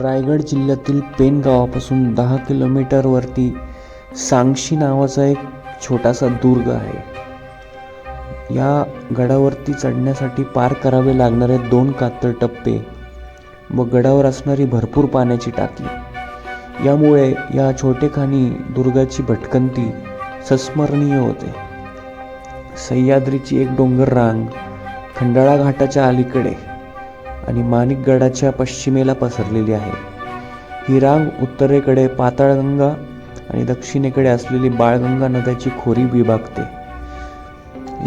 रायगड जिल्ह्यातील पेन गावापासून दहा किलोमीटरवरती सांगशी नावाचा एक छोटासा दुर्ग आहे. या गडावरती चढण्यासाठी पार करावे लागणारे दोन कातळ टप्पे व गडावर असणारी भरपूर पाण्याची टाकी. यामुळे या छोटेखानी दुर्गाची भटकंती संस्मरणीय होते. सह्याद्रीची एक डोंगर रांग खंडाळा घाटाच्या अलीकडे आणि माणिकगडाच्या पश्चिमेला पसरलेली आहे. ही रांग उत्तरेकडे पाताळगंगा आणि दक्षिणेकडे असलेली बाळगंगा नद्याची खोरी विभागते.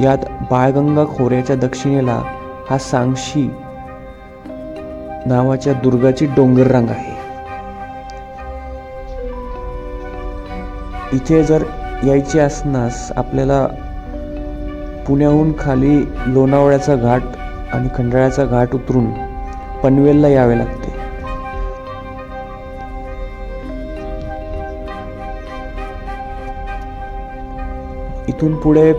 यात बाळगंगा खोऱ्याच्या दक्षिणेला हा सांगशी नावाच्या दुर्गाची डोंगर रांग आहे. इथे जर यायचे असण्यास आपल्याला पुण्याहून खाली लोणावळ्याचा घाट आणि खंडाळ्याचा घाट उतरून पनवेलला यावे लागते. इथून पुढे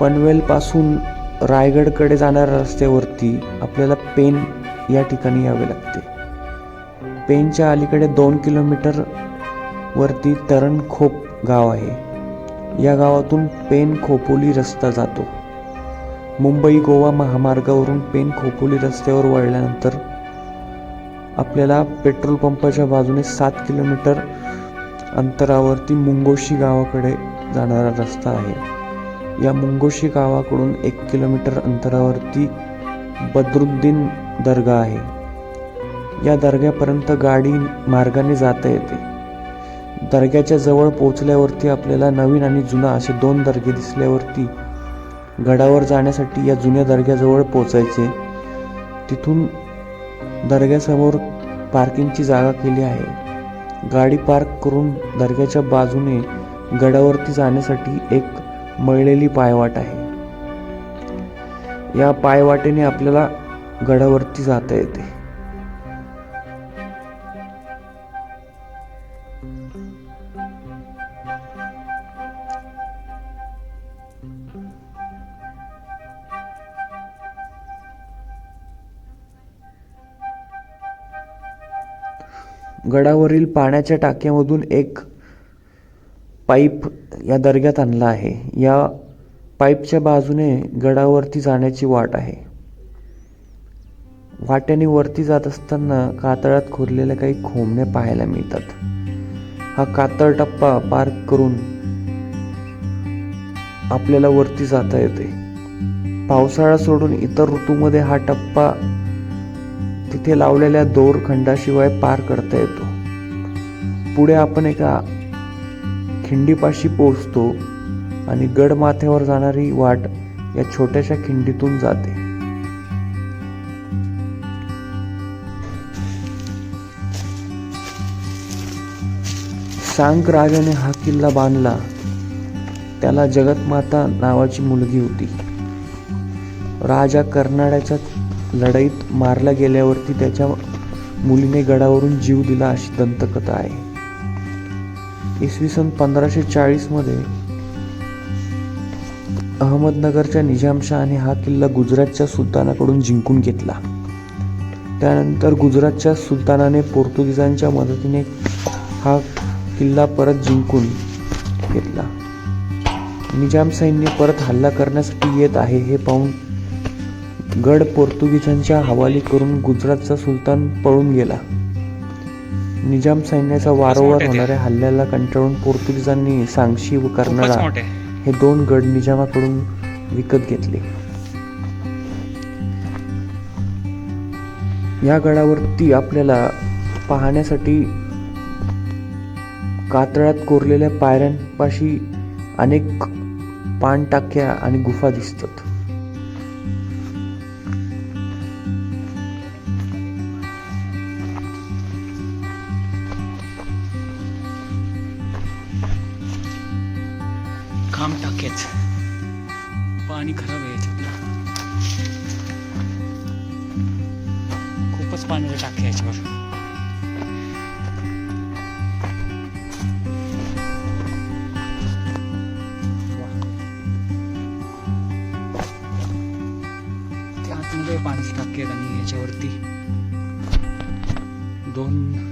पनवेलपासून रायगडकडे जाणाऱ्या रस्त्यावरती आपल्याला पेन या ठिकाणी यावे लागते. पेनच्या अलीकडे दोन किलोमीटर वरती तरणखोप गाव आहे. या गावातून पेन खोपोली रस्ता जातो. मुंबई गोवा महामार्गावरून पेन खोपोली रस्त्यावर वळल्यानंतर आपल्याला पेट्रोल पंपाच्या बाजूने सात किलोमीटर अंतरावरती मुंगोशी गावाकडे जाणारा रस्ता आहे. या मुंगोशी गावाकडून एक किलोमीटर अंतरावरती बद्रुद्दीन दर्गा आहे. या दर्ग्यापर्यंत गाडी मार्गाने जाता येते. दर्ग्याच्या जवळ पोहोचल्यावरती आपल्याला नवीन आणि जुना असे दोन दर्गे दिसल्यावरती गडावर जाण्यासाठी या जुन्या दर्ग्याजवळ पोचायचे तिथून दर्ग्यासमोर पार्किंगची जागा केली आहे. गाडी पार्क करून दर्ग्याच्या बाजूने गडावरती जाण्यासाठी एक मळलेली पायवाट आहे. या पायवाटेने आपल्याला गडावरती जाता येते. गडावरील पाण्याच्या टाक्यामधून एक पाईप या दर्ग्यात आणला आहे. या पाईपच्या बाजूने गडावरती जाण्याची वाट आहे. वाट्याने वरती जात असताना कातळात खोदलेल्या काही खोमणे पाहायला मिळतात. हा कातळ टप्पा पार करून आपल्याला वरती जाता येते. पावसाळा सोडून इतर ऋतूमध्ये हा टप्पा तिथे लावलेल्या दोरखंडाशिवाय पार करता येतो. पुढे आपण एका खिंडीपाशी पोहोचतो आणि गडमाथ्यावर जाणारी वाट या छोट्याशा खिंडीतून जाते. सांक राजाने हा किल्ला बांधला. त्याला जगतमाता नावाची मुलगी होती. राजा कर्नाड्याच्या लढाईत मारला गेल्यावरती त्याच्या मुलीने गडावरून जीव दिला अशी दंतकथा आहे. इसवी सन पंधराशे चाळीसमध्ये अहमदनगरच्या निजामशहाने हा किल्ला गुजरातच्या सुलतानाकडून जिंकून घेतला. त्यानंतर गुजरातच्या सुलतानाने पोर्तुगीजांच्या मदतीने हा किल्ला परत जिंकून घेतला. निजाम सैन्य परत हल्ला करण्यासाठी येत आहे हे पाहून गड पोर्तुगीजांच्या हवाली करून गुजरातचा सुलतान पळून गेला. निजाम सैन्याचा वारंवार होणाऱ्या हल्ल्याला कंटाळून पोर्तुगीजांनी सांगशी व कर्नाळा हे दोन गड निजामाकडून विकत घेतले. या गडावरती आपल्याला पाहण्यासाठी कातळात कोरलेल्या पायऱ्यांपाशी अनेक पाणटाक्या आणि गुफा दिसतात. खांब टाकेच पाणी खराब आहे याच्यातलं. खूपच पाणी टाके याच्यावर. पाणी टाकेल आणि याच्यावरती दोन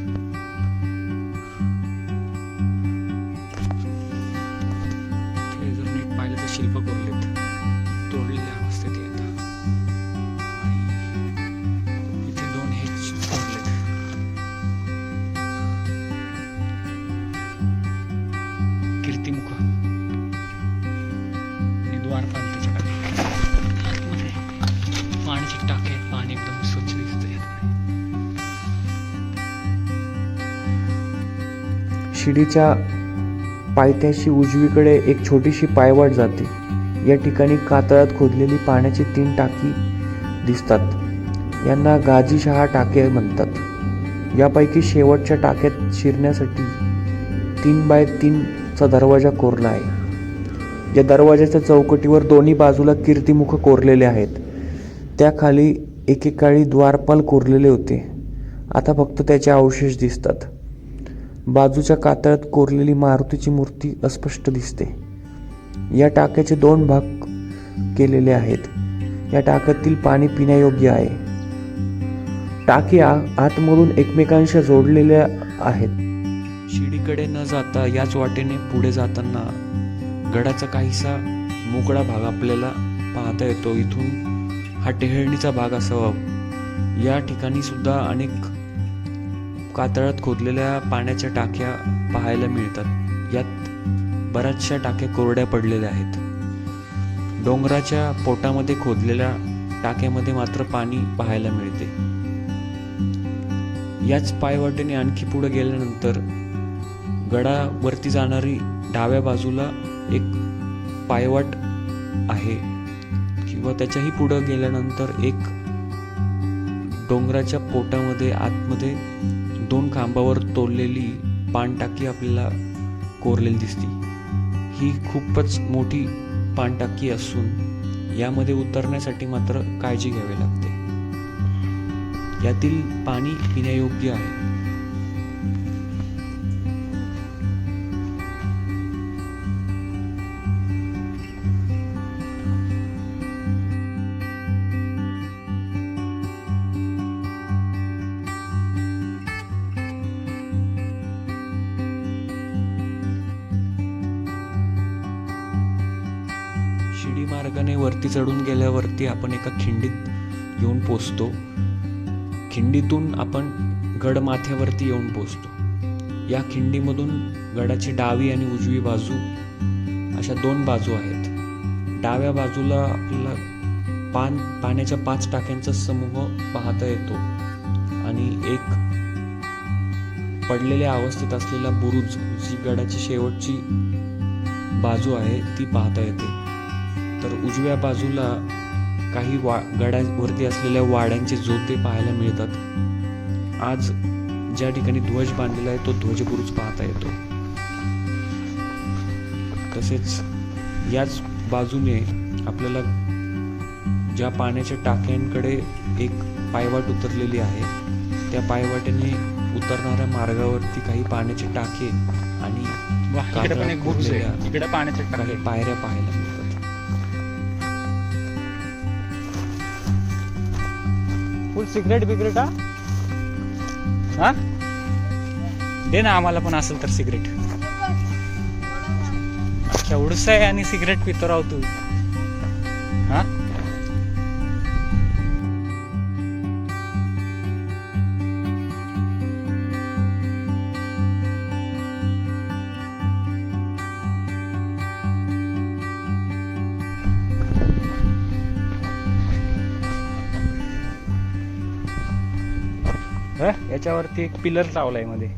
शिडीच्या पायथ्याशी उजवीकडे एक छोटीशी पायवाट जाते. या ठिकाणी कातळात खोदलेली पाण्याची तीन टाकी दिसतात. यांना गाजीशहा टाके म्हणतात. यापैकी शेवटच्या टाक्यात शिरण्यासाठी तीन बाय तीनचा दरवाजा कोरला आहे. या दरवाजाच्या चौकटीवर दोन्ही बाजूला कीर्तिमुख कोरलेले आहेत. त्याखाली एकेकाळी द्वारपाल कोरलेले होते. आता फक्त त्याचे अवशेष दिसतात. बाजूच्या कातळात कोरलेली मारुतीची मूर्ती अस्पष्ट दिसते. या टाक्याचे दोन भाग केलेले आहेत. या टाक्यातील पाणी पिण्यायोग्य आहे. टाक्या आतमधून एकमेकांशी जोडलेल्या आहेत. शिडीकडे न जाता याच वाटेने पुढे जाताना गडाचा काहीसा मोकळा भाग आपल्याला पाहता येतो. इथून हा टेहळणीचा भाग असावा. या ठिकाणी सुद्धा अनेक कातळात खोदलेल्या पाण्याच्या टाक्या पाहायला मिळतात. यात बऱ्याचशा टाक्या कोरड्या पडलेल्या आहेत. डोंगराच्या पोटामध्ये खोदलेल्या टाक्यामध्ये मात्र पाणी पाहायला मिळते. याच पायवाटेने आणखी पुढे गेल्यानंतर गडावरती जाणारी डाव्या बाजूला एक पायवाट आहे किंवा त्याच्याही पुढं गेल्यानंतर एक डोंगराच्या पोटामध्ये आतमध्ये दोन खांबावर तोडलेली पाणटाकी आपल्याला कोरलेली दिसते. ही खूपच मोठी पाणटाकी असून यामध्ये उतरण्यासाठी मात्र काळजी घ्यावी लागते. यातील पाणी पिण्यायोग्य आहे. वरती चढून गेल्यावरती आपण एका खिंडीत येऊन पोचतो. खिंडीतून आपण गड माथ्यावरती येऊन पोचतो. या खिंडीमधून गडाची डावी आणि उजवी बाजू अशा दोन बाजू आहेत. डाव्या बाजूला आपल्याला पान पाण्याच्या पाच टाक्यांचा समूह पाहता येतो आणि एक पडलेल्या अवस्थेत असलेला बुरुज जी गडाची शेवटची बाजू आहे ती पाहता येते. तर उजव्या बाजूला काही वा गडावरती असलेल्या वाड्यांचे जोते पाहायला मिळतात. आज ज्या ठिकाणी ध्वज बांधलेला आहे तो ध्वजबुरुज पाहता येतो. तसेच याच बाजूने आपल्याला ज्या पाण्याच्या टाक्यांकडे एक पायवाट उतरलेली आहे त्या पायवाटेने उतरणाऱ्या मार्गावरती काही पाण्याचे टाके आणि वा इकडे पण फुल सिगरेट बिगरेट हा? हा? दे ना आम्हाला पण असेल तर सिगरेट. केवढस आहे आणि सिगरेट पितो राव तू. हा? याच्यावरती एक पिलर लावलायमध्ये.